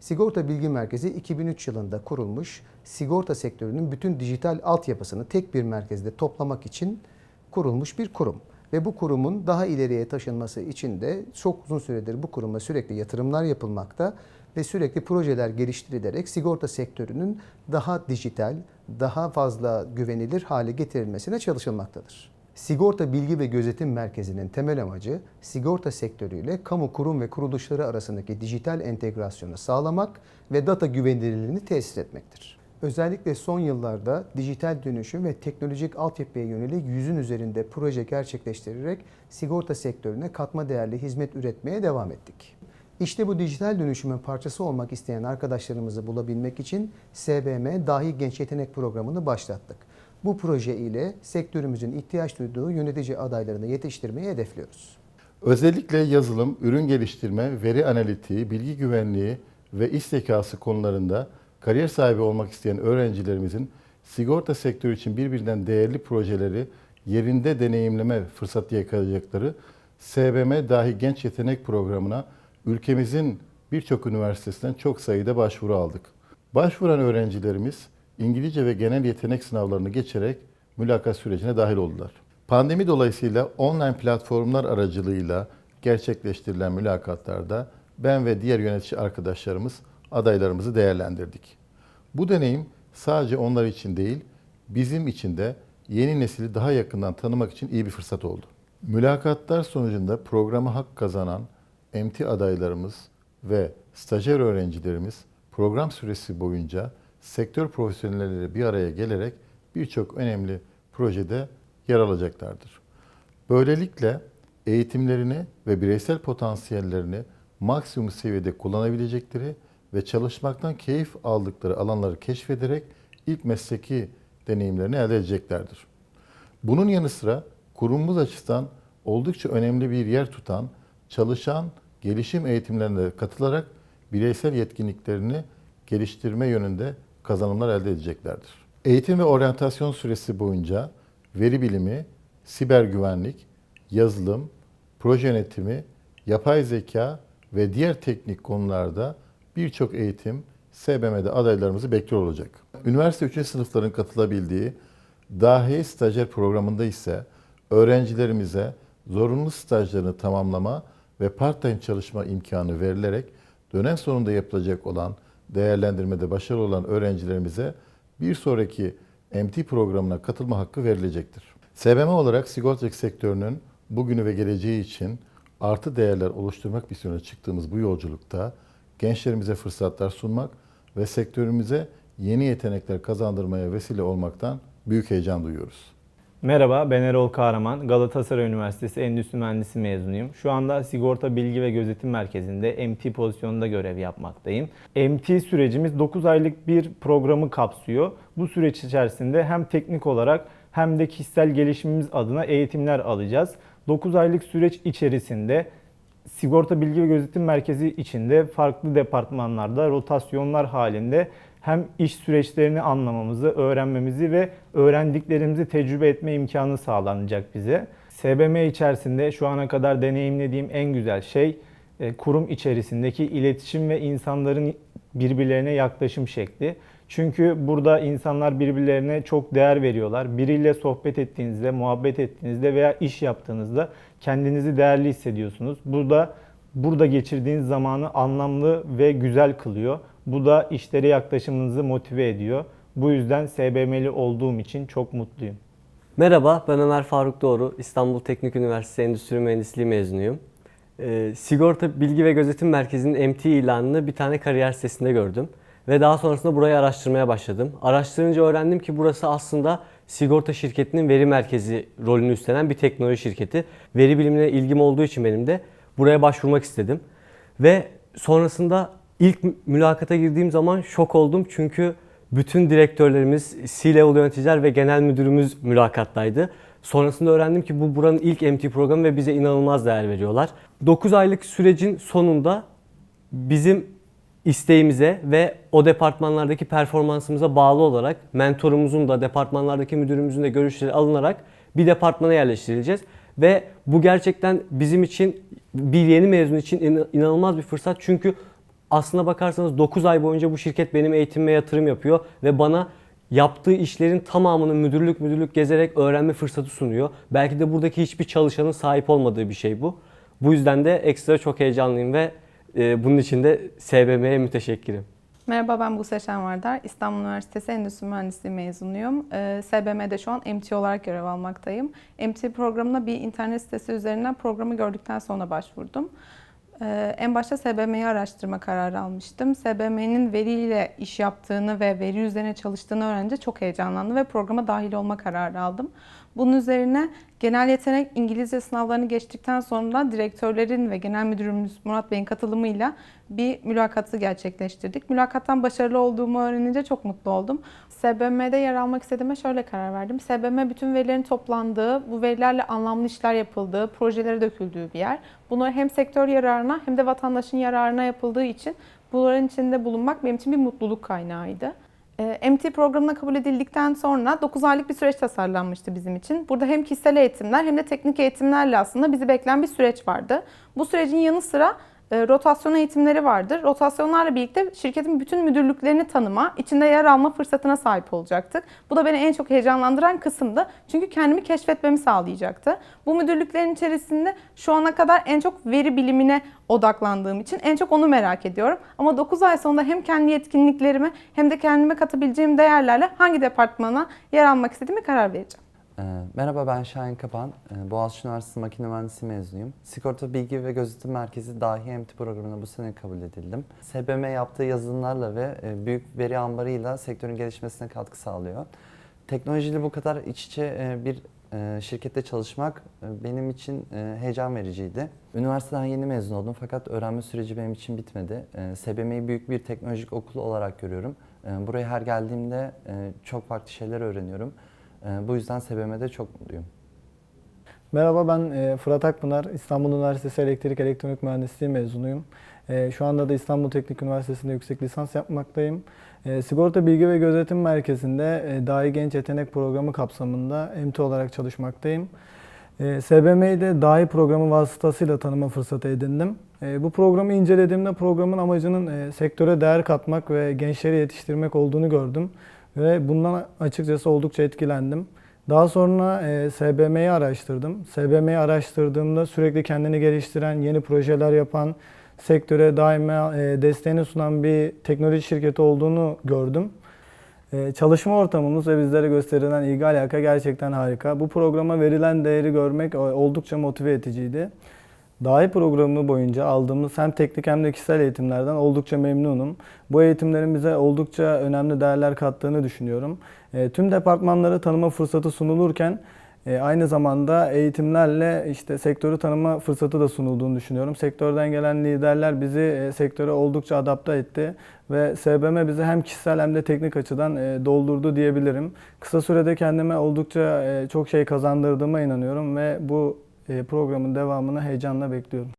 Sigorta Bilgi Merkezi 2003 yılında kurulmuş, sigorta sektörünün bütün dijital altyapısını tek bir merkezde toplamak için kurulmuş bir kurum. Ve bu kurumun daha ileriye taşınması için de çok uzun süredir bu kuruma sürekli yatırımlar yapılmakta ve sürekli projeler geliştirilerek sigorta sektörünün daha dijital, daha fazla güvenilir hale getirilmesine çalışılmaktadır. Sigorta Bilgi ve Gözetim Merkezi'nin temel amacı sigorta sektörüyle kamu kurum ve kuruluşları arasındaki dijital entegrasyonu sağlamak ve data güvenilirliğini tesis etmektir. Özellikle son yıllarda dijital dönüşüm ve teknolojik altyapıya yönelik yüzün üzerinde proje gerçekleştirerek sigorta sektörüne katma değerli hizmet üretmeye devam ettik. İşte bu dijital dönüşümün parçası olmak isteyen arkadaşlarımızı bulabilmek için SBM Dahi Genç Yetenek Programı'nı başlattık. Bu proje ile sektörümüzün ihtiyaç duyduğu yönetici adaylarını yetiştirmeyi hedefliyoruz. Özellikle yazılım, ürün geliştirme, veri analitiği, bilgi güvenliği ve iş zekası konularında kariyer sahibi olmak isteyen öğrencilerimizin sigorta sektörü için birbirinden değerli projeleri yerinde deneyimleme fırsatı yakalayacakları SBM Dahi Genç Yetenek Programı'na ülkemizin birçok üniversitesinden çok sayıda başvuru aldık. Başvuran öğrencilerimiz İngilizce ve genel yetenek sınavlarını geçerek mülakat sürecine dahil oldular. Pandemi dolayısıyla online platformlar aracılığıyla gerçekleştirilen mülakatlarda ben ve diğer yönetici arkadaşlarımız adaylarımızı değerlendirdik. Bu deneyim sadece onlar için değil, bizim için de yeni nesili daha yakından tanımak için iyi bir fırsat oldu. Mülakatlar sonucunda programa hak kazanan MT adaylarımız ve stajyer öğrencilerimiz program süresi boyunca sektör profesyonelleri bir araya gelerek birçok önemli projede yer alacaklardır. Böylelikle eğitimlerini ve bireysel potansiyellerini maksimum seviyede kullanabilecekleri ve çalışmaktan keyif aldıkları alanları keşfederek ilk mesleki deneyimlerini elde edeceklerdir. Bunun yanı sıra kurumumuz açısından oldukça önemli bir yer tutan çalışan gelişim eğitimlerine katılarak bireysel yetkinliklerini geliştirme yönünde kazanımlar elde edeceklerdir. Eğitim ve oryantasyon süresi boyunca veri bilimi, siber güvenlik, yazılım, proje yönetimi, yapay zeka ve diğer teknik konularda birçok eğitim SBM'de adaylarımızı bekliyor olacak. Üniversite 3. sınıfların katılabildiği dahi stajyer programında ise öğrencilerimize zorunlu stajlarını tamamlama ve part-time çalışma imkanı verilerek dönem sonunda yapılacak olan değerlendirmede başarılı olan öğrencilerimize bir sonraki MT programına katılma hakkı verilecektir. SBM olarak sigortacılık sektörünün bugünü ve geleceği için artı değerler oluşturmak misyonuna çıktığımız bu yolculukta gençlerimize fırsatlar sunmak ve sektörümüze yeni yetenekler kazandırmaya vesile olmaktan büyük heyecan duyuyoruz. Merhaba, ben Erol Kahraman. Galatasaray Üniversitesi Endüstri Mühendisi mezunuyum. Şu anda Sigorta Bilgi ve Gözetim Merkezi'nde MT pozisyonunda görev yapmaktayım. MT sürecimiz 9 aylık bir programı kapsıyor. Bu süreç içerisinde hem teknik olarak hem de kişisel gelişimimiz adına eğitimler alacağız. 9 aylık süreç içerisinde Sigorta Bilgi ve Gözetim Merkezi içinde farklı departmanlarda rotasyonlar halinde hem iş süreçlerini anlamamızı, öğrenmemizi ve öğrendiklerimizi tecrübe etme imkanı sağlanacak bize. SBM içerisinde şu ana kadar deneyimlediğim en güzel şey e, kurum içerisindeki iletişim ve insanların birbirlerine yaklaşım şekli. Çünkü burada insanlar birbirlerine çok değer veriyorlar. Biriyle sohbet ettiğinizde, muhabbet ettiğinizde veya iş yaptığınızda kendinizi değerli hissediyorsunuz. Burada burada geçirdiğiniz zamanı anlamlı ve güzel kılıyor. Bu da işlere yaklaşımınızı motive ediyor. Bu yüzden SBM'li olduğum için çok mutluyum. Merhaba, ben Ömer Faruk Doğru. İstanbul Teknik Üniversitesi Endüstri Mühendisliği mezunuyum. Ee, Sigorta Bilgi ve Gözetim Merkezi'nin MT ilanını bir tane kariyer sitesinde gördüm. Ve daha sonrasında burayı araştırmaya başladım. Araştırınca öğrendim ki burası aslında sigorta şirketinin veri merkezi rolünü üstlenen bir teknoloji şirketi. Veri bilimine ilgim olduğu için benim de buraya başvurmak istedim. Ve sonrasında ilk mülakata girdiğim zaman şok oldum çünkü bütün direktörlerimiz, C-level yöneticiler ve genel müdürümüz mülakattaydı. Sonrasında öğrendim ki bu buranın ilk MT programı ve bize inanılmaz değer veriyorlar. 9 aylık sürecin sonunda bizim isteğimize ve o departmanlardaki performansımıza bağlı olarak mentorumuzun da departmanlardaki müdürümüzün de görüşleri alınarak bir departmana yerleştirileceğiz. Ve bu gerçekten bizim için bir yeni mezun için inanılmaz bir fırsat. Çünkü Aslına bakarsanız 9 ay boyunca bu şirket benim eğitimime yatırım yapıyor ve bana yaptığı işlerin tamamını müdürlük müdürlük gezerek öğrenme fırsatı sunuyor. Belki de buradaki hiçbir çalışanın sahip olmadığı bir şey bu. Bu yüzden de ekstra çok heyecanlıyım ve e, bunun için de SBM'ye müteşekkirim. Merhaba ben Buse Şenvardar. İstanbul Üniversitesi Endüstri Mühendisliği mezunuyum. Ee, SBM'de şu an MT olarak görev almaktayım. MT programına bir internet sitesi üzerinden programı gördükten sonra başvurdum. Ee, en başta SBM'yi araştırma kararı almıştım. SBM'nin veriyle iş yaptığını ve veri üzerine çalıştığını öğrenince çok heyecanlandım ve programa dahil olma kararı aldım. Bunun üzerine genel yetenek İngilizce sınavlarını geçtikten sonra direktörlerin ve genel müdürümüz Murat Bey'in katılımıyla bir mülakatı gerçekleştirdik. Mülakattan başarılı olduğumu öğrenince çok mutlu oldum. SBM'de yer almak istediğime şöyle karar verdim. SBM bütün verilerin toplandığı, bu verilerle anlamlı işler yapıldığı, projelere döküldüğü bir yer. Bunlar hem sektör yararına hem de vatandaşın yararına yapıldığı için bunların içinde bulunmak benim için bir mutluluk kaynağıydı. Ee, MT programına kabul edildikten sonra 9 aylık bir süreç tasarlanmıştı bizim için. Burada hem kişisel eğitimler hem de teknik eğitimlerle aslında bizi bekleyen bir süreç vardı. Bu sürecin yanı sıra rotasyon eğitimleri vardır. Rotasyonlarla birlikte şirketin bütün müdürlüklerini tanıma, içinde yer alma fırsatına sahip olacaktık. Bu da beni en çok heyecanlandıran kısımdı. Çünkü kendimi keşfetmemi sağlayacaktı. Bu müdürlüklerin içerisinde şu ana kadar en çok veri bilimine odaklandığım için en çok onu merak ediyorum. Ama 9 ay sonunda hem kendi yetkinliklerime hem de kendime katabileceğim değerlerle hangi departmana yer almak istediğimi karar vereceğim. Ee, Merhaba ben Şahin Kapan. Ee, Boğaziçi Üniversitesi Makine Mühendisliği mezunuyum. Sigorta Bilgi ve Gözetim Merkezi dahi MT programına bu sene kabul edildim. SBM yaptığı yazılımlarla ve e, büyük veri ambarıyla sektörün gelişmesine katkı sağlıyor. Teknolojiyle bu kadar iç içe e, bir e, şirkette çalışmak benim için heyecan vericiydi. Üniversiteden yeni mezun oldum fakat öğrenme süreci benim için bitmedi. SBM'yi büyük bir teknolojik okul olarak görüyorum. Buraya her geldiğimde çok farklı şeyler öğreniyorum. E, Bu yüzden SBM'de çok mutluyum. Merhaba ben e, Fırat Akpınar, İstanbul Üniversitesi Elektrik Elektronik Mühendisliği mezunuyum. E, Şu anda da İstanbul Teknik Üniversitesi'nde yüksek lisans yapmaktayım. E, Sigorta Bilgi ve Gözetim Merkezi'nde Dahi Genç Yetenek Programı kapsamında MT olarak çalışmaktayım. SBM'yi de Dahi programı vasıtasıyla tanıma fırsatı edindim. Bu programı incelediğimde programın amacının sektöre değer katmak ve gençleri yetiştirmek olduğunu gördüm. Ve bundan açıkçası oldukça etkilendim. Daha sonra e, SBM'yi araştırdım. SBM'yi araştırdığımda sürekli kendini geliştiren, yeni projeler yapan, sektöre daima e, desteğini sunan bir teknoloji şirketi olduğunu gördüm. E, çalışma ortamımız ve bizlere gösterilen ilgi alaka gerçekten harika. Bu programa verilen değeri görmek e, oldukça motive ediciydi. Dahi programı boyunca aldığımız hem teknik hem de kişisel eğitimlerden oldukça memnunum. Bu eğitimlerin bize oldukça önemli değerler kattığını düşünüyorum. E, tüm departmanları tanıma fırsatı sunulurken e, aynı zamanda eğitimlerle işte sektörü tanıma fırsatı da sunulduğunu düşünüyorum. Sektörden gelen liderler bizi e, sektöre oldukça adapte etti ve SBM bizi hem kişisel hem de teknik açıdan e, doldurdu diyebilirim. Kısa sürede kendime oldukça e, çok şey kazandırdığıma inanıyorum ve bu programın devamını heyecanla bekliyorum.